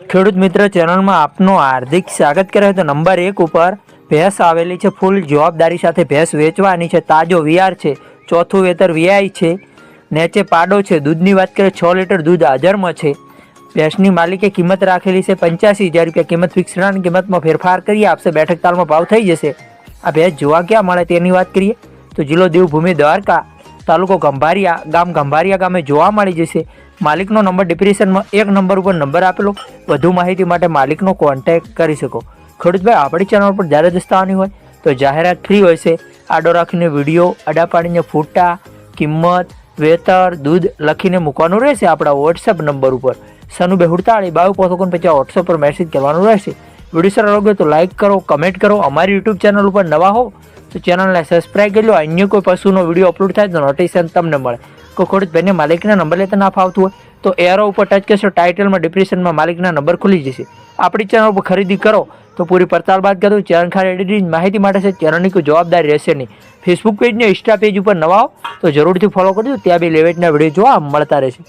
ખેડૂત મિત્ર ચેનલમાં આપનું હાર્દિક સ્વાગત કરે તો નંબર એક ઉપર ભેંસ આવેલી છે. ફૂલ જવાબદારી સાથે ભેંસ વેચવાની છે. તાજો વીઆર છે. ચોથું વેતર વીઆઈ છે. નેચે પાડો છે. દૂધની વાત કરીએ, છ લીટર દૂધ હાજરમાં છે. ભેંસની માલિકે કિંમત રાખેલી છે પંચ્યાસી હજાર રૂપિયા. કિંમત ફિક્સ કિંમતમાં ફેરફાર કરી આપશે. બેઠક તાલમાં ભાવ થઈ જશે. આ ભેંસ જોવા ક્યાં મળે તેની વાત કરીએ. તો જિલ્લો દેવભૂમિ દ્વારકા. તાલુકો ગંભારિયા, ગામ ગંભારિયા ગામે જોવા મળી જશે. માલિકનો નંબર ડિપ્રેશનમાં એક નંબર ઉપર નંબર આપેલો. વધુ માહિતી માટે માલિકનો કોન્ટેક્ટ કરી શકો. ખેડૂતભાઈ, આપણી ચેનલ પર જ્યારે દસ્તાવવાની હોય તો જાહેરાત ફ્રી હોય છે. આડો રાખીને વીડિયો, અડા પાડીને ફોટા, કિંમત, વેતર, દૂધ લખીને મૂકવાનું રહેશે આપણા વોટ્સએપ નંબર ઉપર. સનુબે હુડતાળી બાવીસ પાંચ ઓગણપચાસ વોટ્સએપ પર મેસેજ કરવાનું રહેશે. વીડિયો સારો લાગ્યો તો લાઇક કરો કમેન્ટ કરો. અમારી યુટ્યુબ ચેનલ ઉપર નવા હો તો ચેનલને સબસ્ક્રાઈબ કરી લો. અન્ય કોઈ પશુનો વીડિયો અપલોડ થાય તો નોટિફિકેશન તમને મળે. કોઈ ખોડ ભાઈને માલિકના નંબર લેતા ના ફાવતું હોય તો એરો ઉપર ટચ કરશો ટાઇટલમાં ડિપ્રેશનમાં માલિકના નંબર ખુલી જશે. આપણી ચેનલ ઉપર ખરીદી કરો તો પૂરી પડતાલ બાદ કરો. ચેનલ ખાલી એડિટિંગ માહિતી માટે છે ચેનલની કોઈ જવાબદારી રહેશે નહીં. ફેસબુક પેજ ને ઇન્સ્ટા પેજ ઉપર નવા તો જરૂરથી ફોલો કરજો. ત્યાં બી લેવેટના વીડિયો જોવા મળતા રહેશે.